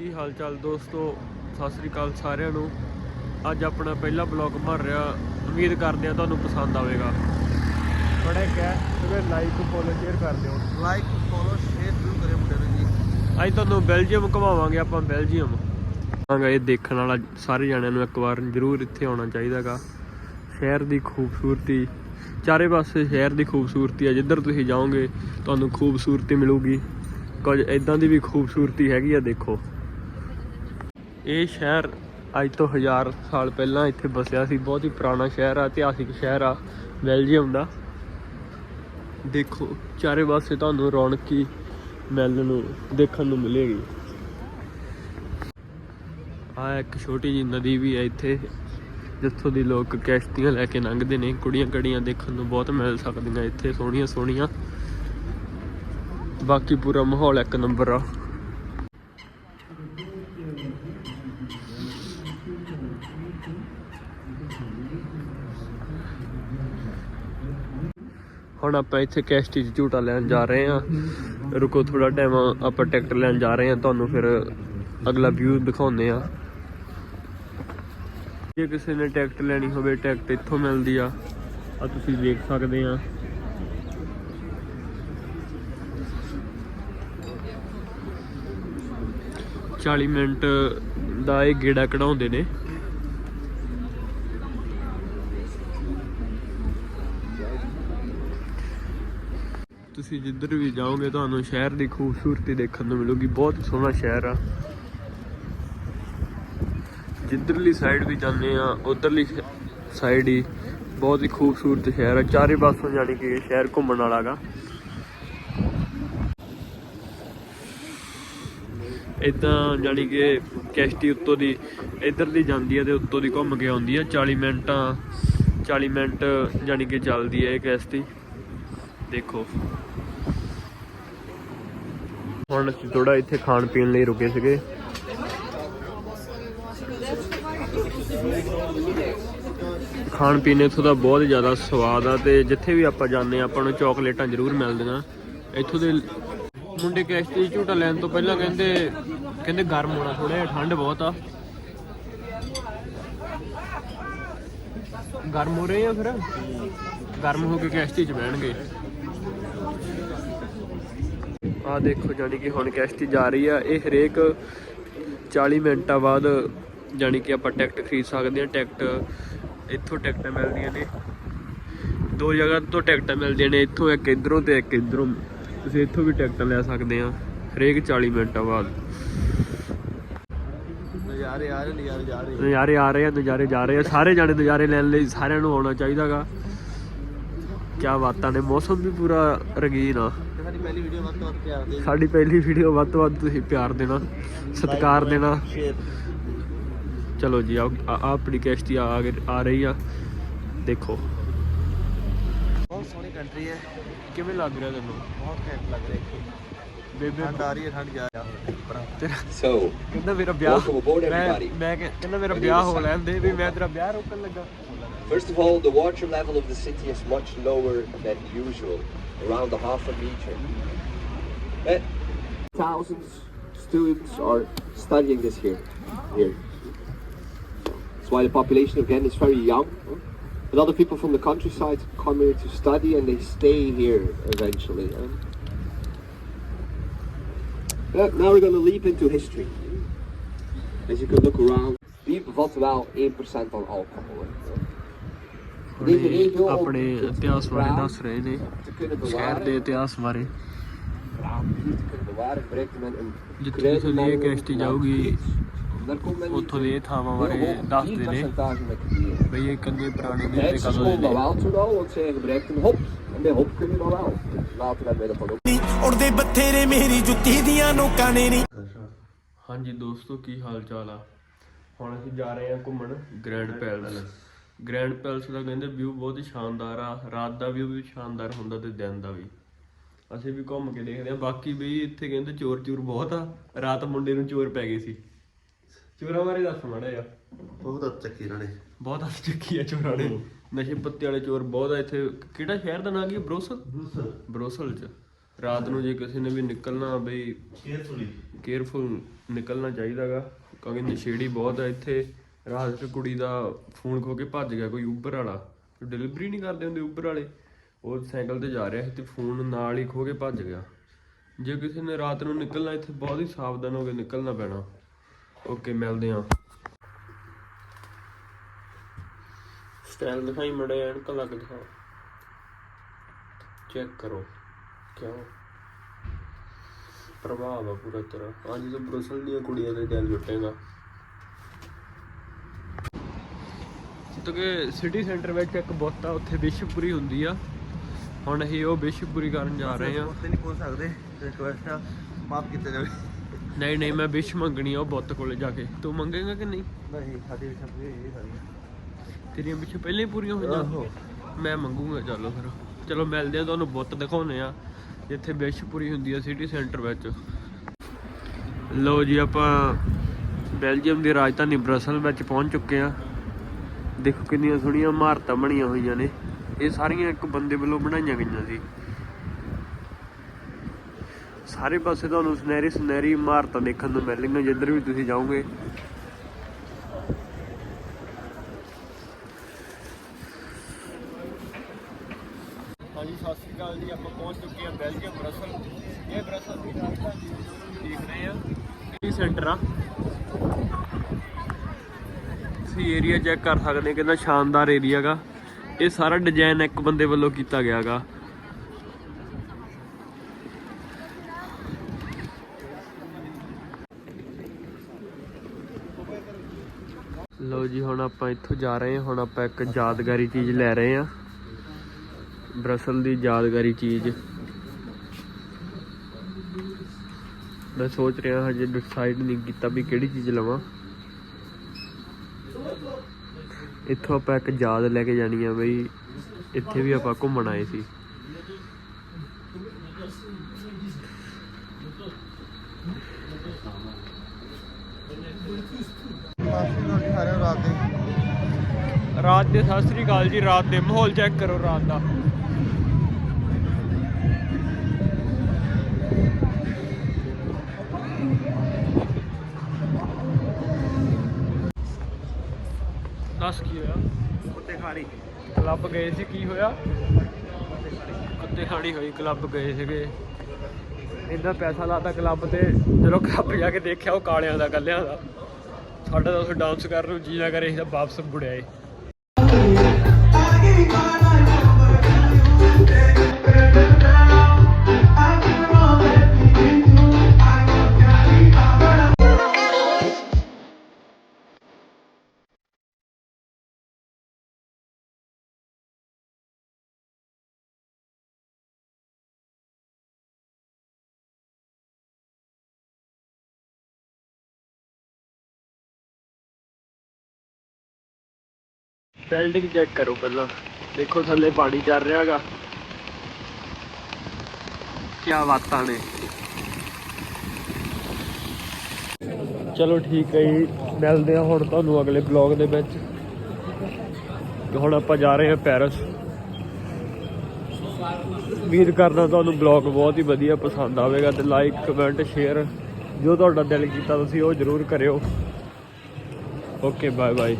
ਕੀ ਹਾਲ ਚਾਲ ਦੋਸਤੋ? ਸਤਿ ਸ੍ਰੀ ਅਕਾਲ ਸਾਰਿਆਂ ਨੂੰ। ਅੱਜ ਆਪਣਾ ਪਹਿਲਾ ਬਲੌਗ ਬਣ ਰਿਹਾ। ਉਮੀਦ ਕਰਦੇ ਹਾਂ ਤੁਹਾਨੂੰ ਪਸੰਦ ਆਵੇਗਾ। ਬੜਾ ਕਹਿ ਤੇ ਲਾਈਕ ਫੋਲੋ ਸ਼ੇਅਰ ਕਰ ਦਿਓ। ਲਾਈਕ ਫੋਲੋ ਸ਼ੇਅਰ ਜ਼ਰੂਰ ਕਰਿਓ ਮੁੰਡੇ ਨੂੰ ਜੀ। ਅੱਜ ਤੁਹਾਨੂੰ ਬੈਲਜੀਅਮ ਘੁਮਾਵਾਂਗੇ ਆਪਾਂ ਬੈਲਜੀਅਮ ਆਂਗਾ ਇਹ ਦੇਖਣ ਵਾਲਾ ਸਾਰੇ ਜਣਿਆਂ ਨੂੰ ਇੱਕ ਵਾਰ ਜ਼ਰੂਰ ਇੱਥੇ ਆਉਣਾ ਚਾਹੀਦਾਗਾ। ਸ਼ਹਿਰ ਦੀ ਖੂਬਸੂਰਤੀ। ਚਾਰੇ ਪਾਸੇ ਸ਼ਹਿਰ ਦੀ ਖੂਬਸੂਰਤੀ ਆ। ਜਿੱਧਰ ਤੁਸੀਂ ਜਾਓਗੇ ਤੁਹਾਨੂੰ ਖੂਬਸੂਰਤੀ ਮਿਲੂਗੀ। ਕੁਝ ਇਦਾਂ ਦੀ ਵੀ ਖੂਬਸੂਰਤੀ ਹੈਗੀ ਆ ਦੇਖੋ। ਇਹ ਸ਼ਹਿਰ ਅੱਜ ਤੋਂ ਹਜ਼ਾਰ ਸਾਲ ਪਹਿਲਾਂ ਇੱਥੇ ਬਸਿਆ ਸੀ, ਬਹੁਤ ਹੀ ਪੁਰਾਣਾ ਸ਼ਹਿਰ ਆ, ਇਤਿਹਾਸਿਕ ਸ਼ਹਿਰ ਆ, ਬੈਲਜੀਅਮ ਦਾ। ਦੇਖੋ, ਚਾਰੇ ਪਾਸੇ ਤੁਹਾਨੂੰ ਰੌਣਕੀ ਮਿਲਣ ਨੂੰ, ਦੇਖਣ ਨੂੰ ਮਿਲੇਗੀ। ਆ ਇੱਕ ਛੋਟੀ ਜਿਹੀ ਨਦੀ ਵੀ ਹੈ ਇੱਥੇ, ਜਿੱਥੋਂ ਦੀ ਲੋਕ ਕਿਸ਼ਤੀਆਂ ਲੈ ਕੇ ਲੰਘਦੇ ਨੇ, ਕੁੜੀਆਂ ਕੜੀਆਂ ਦੇਖਣ ਨੂੰ ਬਹੁਤ ਮਿਲ ਸਕਦੀਆਂ ਇੱਥੇ ਸੋਹਣੀਆਂ ਸੋਹਣੀਆਂ ਬਾਕੀ ਪੂਰਾ ਮਾਹੌਲ ਇੱਕ ਨੰਬਰ ਆ। ਹੁਣ ਆਪਾਂ ਇੱਥੇ ਕਿਸ਼ਤੀ 'ਚ ਝੂਟਾ ਲੈਣ ਜਾ ਰਹੇ ਹਾਂ। ਰੁਕੋ ਥੋੜਾ ਟਾਈਮ ਆਪਾਂ ਟਰੈਕਟਰ ਲੈਣ ਜਾ ਰਹੇ ਹਾਂ। ਤੁਹਾਨੂੰ ਫਿਰ ਅਗਲਾ ਵਿਊ ਦਿਖਾਉਂਦੇ ਆ ਜੇ ਕਿਸੇ ਨੇ ਟਿਕਟ ਲੈਣੀ ਹੋਵੇ ਟਿਕਟ ਇੱਥੋਂ ਮਿਲਦੀ ਆ। ਆ ਤੁਸੀਂ ਦੇਖ ਸਕਦੇ ਆ ਚਾਲੀ ਮਿੰਟ ਦਾ ਇਹ ਗੇੜਾ ਕਢਾਉਂਦੇ ਨੇ। ਤੁਸੀਂ ਜਿੱਧਰ ਵੀ ਜਾਓਗੇ ਤੁਹਾਨੂੰ ਸ਼ਹਿਰ ਦੀ ਖੂਬਸੂਰਤੀ ਦੇਖਣ ਨੂੰ ਮਿਲੂਗੀ, ਬਹੁਤ ਸੋਹਣਾ ਸ਼ਹਿਰ ਆ। ਜਿੱਧਰਲੀ ਸਾਈਡ ਵੀ ਜਾਂਦੇ ਆ, ਉਧਰਲੀ ਸਾਈਡ ਹੀ ਬਹੁਤ ਹੀ ਖੂਬਸੂਰਤ ਸ਼ਹਿਰ ਆ। ਚਾਰੇ ਪਾਸੋਂ ਜਾਣੀ ਕਿ ਸ਼ਹਿਰ ਘੁੰਮਣ ਵਾਲਾਗਾ ਇਦਾਂ ਜਾਣੀ ਕਿ ਕਿਸ਼ਤੀ ਉੱਤੋਂ ਦੀ ਇੱਧਰ ਜਾਂਦੀ ਹੈ ਤੇ ਉੱਤੋਂ ਦੀ ਘੁੰਮ ਕੇ ਆਉਂਦੀ ਹੈ 40 ਮਿੰਟਾਂ 40 ਮਿੰਟ ਜਾਣੀ ਕਿ ਚੱਲਦੀ ਹੈ ਇਹ ਕਿਸ਼ਤੀ। ਦੇਖੋ। ਹੁਣ ਅਸੀਂ ਥੋੜਾ ਇੱਥੇ ਖਾਣ ਪੀਣ ਲਈ ਰੁਕੇ ਸੀਗੇ। ਖਾਣ ਪੀਣ ਇੱਥੋਂ ਦਾ ਬਹੁਤ ਜ਼ਿਆਦਾ ਸਵਾਦ ਆ ਤੇ ਜਿੱਥੇ ਵੀ ਆਪਾਂ ਜਾਂਦੇ ਆ ਆਪਾਂ ਨੂੰ ਚਾਕਲੇਟਾਂ ਜ਼ਰੂਰ ਮਿਲਦੀਆਂ ਇੱਥੋਂ ਦੇ ਮੁੰਡੇ ਕੈਸ਼ਤੀ 'ਚ ਝੂਟਾ ਲੈਣ ਤੋਂ ਪਹਿਲਾਂ ਕਹਿੰਦੇ ਕਹਿੰਦੇ ਗਰਮ ਹੋਣਾ ਥੋੜਾ ਜਿਹਾ, ਠੰਡ ਬਹੁਤ ਆ। ਗਰਮ ਹੋ ਰਹੇ ਆ ਫਿਰ? ਗਰਮ ਹੋ ਕੇ ਕੈਸ਼ਤੀ 'ਚ ਬਹਿਣਗੇ। ਆ ਦੇਖੋ ਜਾਨੀ ਕਿ ਹੁਣ ਕਿਸ਼ਤੀ ਜਾ ਰਹੀ ਆ। ਇਹ ਹਰੇਕ 40 ਮਿੰਟਾਂ ਬਾਅਦ ਜਾਨੀ ਕਿ ਆਪਾਂ ਟਿਕਟ ਖਰੀਦ ਸਕਦੇ ਆ। ਟਿਕਟ ਇੱਥੋਂ ਟਿਕਟਾਂ ਮਿਲਦੀਆਂ ਨੇ। ਦੋ ਜਗ੍ਹਾ ਤੋਂ ਟਿਕਟਾਂ ਮਿਲਦੀਆਂ ਨੇ। ਇੱਥੋਂ ਇੱਕ ਇਧਰੋਂ ਤੇ ਇੱਕ ਇਧਰੋਂ। ਤੁਸੀਂ ਇੱਥੋਂ ਵੀ ਟਿਕਟਾਂ ਲੈ ਸਕਦੇ ਆ ਹਰੇਕ 40 ਮਿੰਟਾਂ ਬਾਅਦ। ਨਜ਼ਾਰੇ ਆ ਰਹੇ, ਨਜ਼ਾਰੇ ਜਾ ਰਹੇ। ਨਜ਼ਾਰੇ ਆ ਰਹੇ ਆ, ਨਜ਼ਾਰੇ ਜਾ ਰਹੇ ਆ। ਸਾਰੇ ਜਾਣੇ ਨਜ਼ਾਰੇ ਲੈਣ ਲਈ ਸਾਰਿਆਂ ਨੂੰ ਆਉਣਾ ਚਾਹੀਦਾਗਾ ਕਿਆ ਬਾਤਾਂ ਨੇ। ਮੌਸਮ ਵੀ ਪੂਰਾ ਰੰਗੀਨ ਆ। ਸਾਡੀ ਪਹਿਲੀ ਵੀਡੀਓ ਵੱਧ ਤੋਂ ਵੱਧ ਪਿਆਰ ਦੇ ਸਾਡੀ ਪਹਿਲੀ ਵੀਡੀਓ ਵੱਧ ਤੋਂ ਵੱਧ ਤੁਸੀਂ ਪਿਆਰ ਦੇਣਾ ਸਤਿਕਾਰ ਦੇਣਾ। ਸ਼ੇਅਰ ਚਲੋ ਜੀ ਆ ਆਪਣੀ ਕਿਸ਼ਤੀ ਆ ਆ ਗਈ- ਆ ਰਹੀ ਆ। ਦੇਖੋ। ਬਹੁਤ ਸੋਹਣੀ ਕੰਟਰੀ ਹੈ। ਕਿਵੇਂ ਲੱਗ ਰਿਹਾ ਤੈਨੂੰ? ਬਹੁਤ ਘੈਂਟ ਲੱਗ ਰਿਹਾ ਹੈ ਬੇਬੇ ਠੰਡ ਆ ਰਹੀ ਹੈ ਠੰਡ ਜਾ ਰਹੀ ਹੈ ਤੇਰਾ So, ਕਹਿੰਦਾ ਮੇਰਾ ਵਿਆਹ Welcome aboard, ਮੈਂ everybody. ਮੈਂ ਕਹਿ- ਕਹਿੰਦਾ ਮੇਰਾ ਵਿਆਹ ਹੋ. ਲੈਣ ਦੇ ਵੀ ਮੈਂ ਤੇਰਾ ਵਿਆਹ ਰੋਕਣ ਲੱਗਾ। First of all, the water level of the city is much lower than usual, around a half a meter. Thousands students are studying this here. Here. That's why the population again is very young. A lot of people from the countryside come here to study and they stay here eventually. um. Now we're going to leap into history. As you can look around, wie bevat wel 1% aan alcohol. ਇਹ ਆਪਣੇ ਇਤਿਹਾਸ ਬਾਰੇ ਦੱਸ ਰਹੇ ਨੇ ਸ਼ਹਿਰ ਦੇ ਇਤਿਹਾਸ ਬਾਰੇ ਜਿੱਥੇ ਕਿਸ਼ਤੀ aan ਜਾਊਗੀ ਉੱਥੋਂ ਦੇ ਥਾਵਾਂ ਬਾਰੇ ਦੱਸਦੇ ਨੇ. ਬਈ ਇਹ ਕੰਨੇ ਪੁਰਾਣੇ ਨੇ ਤੇ ਕਦੋਂ ਦੇ ਨੇ. ਉੜਦੇ ਬਥੇਰੇ ਮੇਰੀ ਜੁੱਤੀ ਦੀਆਂ ਨੋਕਾਂ ਨੇ ਨੀ ਹਾਂਜੀ ਦੋਸਤੋ ਕੀ ਹਾਲ ਚਾਲ ਆ ਹੁਣ ਅਸੀਂ ਜਾ ਰਹੇ ਹਾਂ ਘੁੰਮਣ ਗ੍ਰੈਂਡ ਪੈਲਸ ਗ੍ਰੈਂਡ ਪੈਲਸ ਦਾ ਕਹਿੰਦੇ ਵਿਊ ਬਹੁਤ ਹੀ ਸ਼ਾਨਦਾਰ ਆ ਰਾਤ ਦਾ ਵਿਊ ਵੀ ਸ਼ਾਨਦਾਰ ਹੁੰਦਾ ਤੇ ਦਿਨ ਦਾ ਵੀ। ਅਸੀਂ ਵੀ ਘੁੰਮ ਕੇ ਦੇਖਦੇ ਆ ਬਾਕੀ ਵੀ ਇੱਥੇ ਕਹਿੰਦੇ ਚੋਰ ਚੂਰ ਬਹੁਤ ਆ ਰਾਤ ਮੁੰਡੇ ਨੂੰ ਚੋਰ ਪੈ ਗਏ ਸੀ। ਚੋਰਾਂ ਬਾਰੇ ਦੱਸ ਮਾੜਾ ਜਿਹਾ। ਬਹੁਤ ਅੱਛਾ ਚੱਕੀ ਇਹਨਾਂ ਨੇ। ਬਹੁਤ ਹੱਥ ਚੱਕੀ ਆ ਚੋਰਾਂ ਨੇ। ਨਸ਼ੇ ਪੱਤੇ ਵਾਲੇ ਚੋਰ ਬਹੁਤ ਆ ਇੱਥੇ। ਕਿਹੜਾ ਸ਼ਹਿਰ ਦਾ ਨਾਂ ਕੀ ਬਰੋਸਲ? ਬਰੋਸਲ। ਚ। ਰਾਤ ਨੂੰ ਜੇ ਕਿਸੇ ਨੇ ਵੀ ਨਿਕਲਣਾ ਬਈ ਕੇਅਰਫੁਲੀ ਕੇਅਰਫੁਲ ਨਿਕਲਣਾ ਚਾਹੀਦਾਗਾ ਕਿਉਂਕਿ ਨਸ਼ੇੜੀ ਬਹੁਤ ਆ ਇੱਥੇ। ਰਾਤ ਇੱਕ ਕੁੜੀ ਦਾ ਫੋਨ ਖੋ ਕੇ ਭੱਜ ਗਿਆ ਕੋਈ ਉਬਰ ਵਾਲਾ। ਡਿਲੀਵਰੀ ਨਹੀਂ ਕਰਦੇ ਹੁੰਦੇ ਉਬਰ ਵਾਲੇ। ਉਹ ਸਾਈਕਲ ਤੇ ਜਾ ਰਿਹਾ ਸੀ ਤੇ ਫੋਨ ਨਾਲ ਹੀ ਖੋ ਕੇ ਭੱਜ ਗਿਆ। ਜੇ ਕਿਸੇ ਨੇ ਰਾਤ ਨੂੰ ਨਿਕਲਣਾ, ਇੱਥੇ ਬਹੁਤ ਹੀ ਸਾਵਧਾਨ ਹੋ ਕੇ ਨਿਕਲਣਾ ਪੈਣਾ। ਓਕੇ ਮਿਲਦੇ ਹਾਂ। ਸਟਾਈਲ ਦਿਖਾਈ ਮੜੇ, ਐਨਕ ਲੱਗ ਦਿਖਾ ਚੈੱਕ ਕਰੋ। ਕਿਉਂ? ਪ੍ਰਭਾਵ ਆ ਪੂਰਾ ਤੇਰਾ। ਅੱਜ ਤਾਂ ਬਰਸਲ ਦੀਆਂ ਕੁੜੀਆਂ ਦੇ ਦਿਲ ਲੁੱਟੇਗਾ ਤਾਂ ਕਿ ਸਿਟੀ ਸੈਂਟਰ ਵਿੱਚ ਇੱਕ ਬੁੱਤ ਆ ਉੱਥੇ ਵਿਸ਼ਵਪੁਰੀ ਹੁੰਦੀ ਆ। ਹੁਣ ਅਸੀਂ ਉਹ ਵਿਸ਼ਵਪੁਰੀ ਕਰਨ ਜਾ ਰਹੇ ਆ ਉੱਤੇ ਨਹੀਂ ਪਹੁੰਚ ਸਕਦੇ ਰਿਕਵੈਸਟ ਆ ਮਾਫ ਕੀਤਾ ਜਾਵੇ। ਨਹੀਂ ਨਹੀਂ ਮੈਂ ਵਿਸ਼ ਮੰਗਣੀ ਆ ਉਹ ਬੁੱਤ ਕੋਲੇ ਜਾ ਕੇ। ਤੂੰ ਮੰਗੇਗਾ ਕਿ ਨਹੀਂ? ਨਹੀਂ ਸਾਡੀ ਵਿਸ਼ਾ ਪੂਰੀ ਸਾਰੀ ਤੇਰੀਆਂ ਵਿਸ਼ ਪਹਿਲਾਂ ਹੀ ਪੂਰੀਆਂ ਹੋਈਆਂ। ਆਹੋ। ਮੈਂ ਮੰਗੂਗਾ ਚਲੋ ਫਿਰ। ਚਲੋ ਮਿਲਦੇ ਆ ਤੁਹਾਨੂੰ ਬੁੱਤ ਦਿਖਾਉਨੇ ਆ। ਜਿੱਥੇ ਵਿਸ਼ਵਪੁਰੀ ਹੁੰਦੀ ਆ ਸਿਟੀ ਸੈਂਟਰ ਵਿੱਚ। ਲੋ ਜੀ ਆਪਾਂ ਬੈਲਜੀਅਮ ਦੀ ਰਾਜਧਾਨੀ ਬ੍ਰਸਲ ਵਿੱਚ ਪਹੁੰਚ ਚੁੱਕੇ ਆ। ਦੇਖੋ ਕਿੰਨੀਆਂ ਸੋਹਣੀਆਂ ਇਮਾਰਤਾਂ ਬਣੀਆਂ ਹੋਈਆਂ ਨੇ। ਇਹ ਸਾਰੀਆਂ ਇੱਕ ਬੰਦੇ ਵੱਲੋਂ ਬਣਾਈਆਂ ਗਈਆਂ ਸੀ। ਸਾਰੇ ਪਾਸੇ ਤੁਹਾਨੂੰ ਸੁਨਹਿਰੀ ਸੁਨਹਿਰੀ ਇਮਾਰਤਾਂ ਦੇਖਣ ਨੂੰ ਮਿਲਣਗੀਆਂ, ਜਿੱਧਰ ਵੀ ਤੁਸੀਂ ਜਾਓਗੇ। ਹਾਂਜੀ, ਸਤਿ ਸ਼੍ਰੀ ਅਕਾਲ ਜੀ। ਆਪਾਂ ਪਹੁੰਚ ਚੁੱਕੇ ਹਾਂ ਬੈਲਜੀਅਮ ਬ੍ਰਸਲ। ਇਹ ਬ੍ਰਸਲ ਦੀ ਰਾਜਧਾਨੀ ਦੇਖ ਰਹੇ ਆ। ਇਹ ਸੈਂਟਰ ਆ। ਤੁਸੀਂ ਏਰੀਆ ਚੈੱਕ ਕਰ ਸਕਦੇ ਹੋ, ਕਿੰਨਾ ਸ਼ਾਨਦਾਰ ਏਰੀਆ ਗਾ ਇਹ ਸਾਰਾ ਡਿਜ਼ਾਈਨ ਇੱਕ ਬੰਦੇ ਵੱਲੋਂ ਕੀਤਾ ਗਿਆ ਗਾ ਲਓ ਜੀ, ਹੁਣ ਆਪਾਂ ਇੱਥੋਂ ਜਾ ਰਹੇ ਹਾਂ। ਹੁਣ ਆਪਾਂ ਇੱਕ ਯਾਦਗਾਰੀ ਚੀਜ਼ ਲੈ ਰਹੇ ਹਾਂ। ਬ੍ਰਸਲ ਦੀ ਯਾਦਗਾਰੀ ਚੀਜ਼। ਮੈਂ ਸੋਚ ਰਿਹਾ ਹਜੇ ਡਿਸਾਈਡ ਨਹੀਂ ਕੀਤਾ ਵੀ ਕਿਹੜੀ ਚੀਜ਼ ਲਵਾਂ। ਇੱਥੋਂ ਆਪਾਂ ਇੱਕ ਯਾਦ ਲੈ ਕੇ ਜਾਣੀ ਆ ਬਈ, ਇੱਥੇ ਵੀ ਆਪਾਂ ਘੁੰਮਣ ਆਏ ਸੀ। ਰਾਤ ਦੇ, ਸਤਿ ਸ੍ਰੀ ਅਕਾਲ ਜੀ, ਰਾਤ ਦੇ ਮਾਹੌਲ ਚੈੱਕ ਕਰੋ ਰਾਤ ਦਾ। ਦੱਸ ਕੀ ਹੋਇਆ? ਕੁੱਤੇ ਖਾਰੀ ਕਲੱਬ ਗਏ ਸੀ ਕੀ ਹੋਇਆ? ਕੁੱਤੇ ਖਾਣੀ ਹੋਈ ਕਲੱਬ ਗਏ ਸੀਗੇ। ਇੰਨਾ ਪੈਸਾ ਲਾਤਾ ਕਲੱਬ ਤੇ ਜਦੋਂ ਕਲੱਬ ਜਾ ਕੇ ਦੇਖਿਆ ਉਹ ਕਾਲਿਆਂ ਦਾ ਕੱਲਿਆਂ ਦਾ। ਸਾਡਾ ਤਾਂ ਉੱਥੇ ਡਾਂਸ ਕਰਨ ਨੂੰ ਜੀ ਨਾ ਕਰੇ ਤਾਂ ਵਾਪਸ ਮੁੜਿਆਏ ਬਿਲਡਿੰਗ ਚੈੱਕ ਕਰੋ ਪਹਿਲਾਂ। ਦੇਖੋ ਥੱਲੇ ਪਾਣੀ ਚੱਲ ਰਿਹਾ ਰਿਹਾਗਾ ਕੀ ਬਾਤਾਂ ਨੇ। ਚਲੋ ਠੀਕ ਹੈ ਜੀ, ਮਿਲਦੇ ਹਾਂ ਹੁਣ ਤੁਹਾਨੂੰ ਅਗਲੇ ਬਲੌਗ ਦੇ ਵਿੱਚ। ਹੁਣ ਆਪਾਂ ਜਾ ਰਹੇ ਹਾਂ ਪੈਰਿਸ ਉਮੀਦ ਕਰਦਾ ਤੁਹਾਨੂੰ ਬਲੌਗ ਬਹੁਤ ਹੀ ਵਧੀਆ ਪਸੰਦ ਆਵੇਗਾ ਤੇ ਲਾਈਕ ਕਮੈਂਟ ਸ਼ੇਅਰ ਜੋ ਤੁਹਾਡਾ ਦਿਲ ਕੀਤਾ ਤੁਸੀਂ ਉਹ ਜ਼ਰੂਰ ਕਰਿਓ। Okay bye bye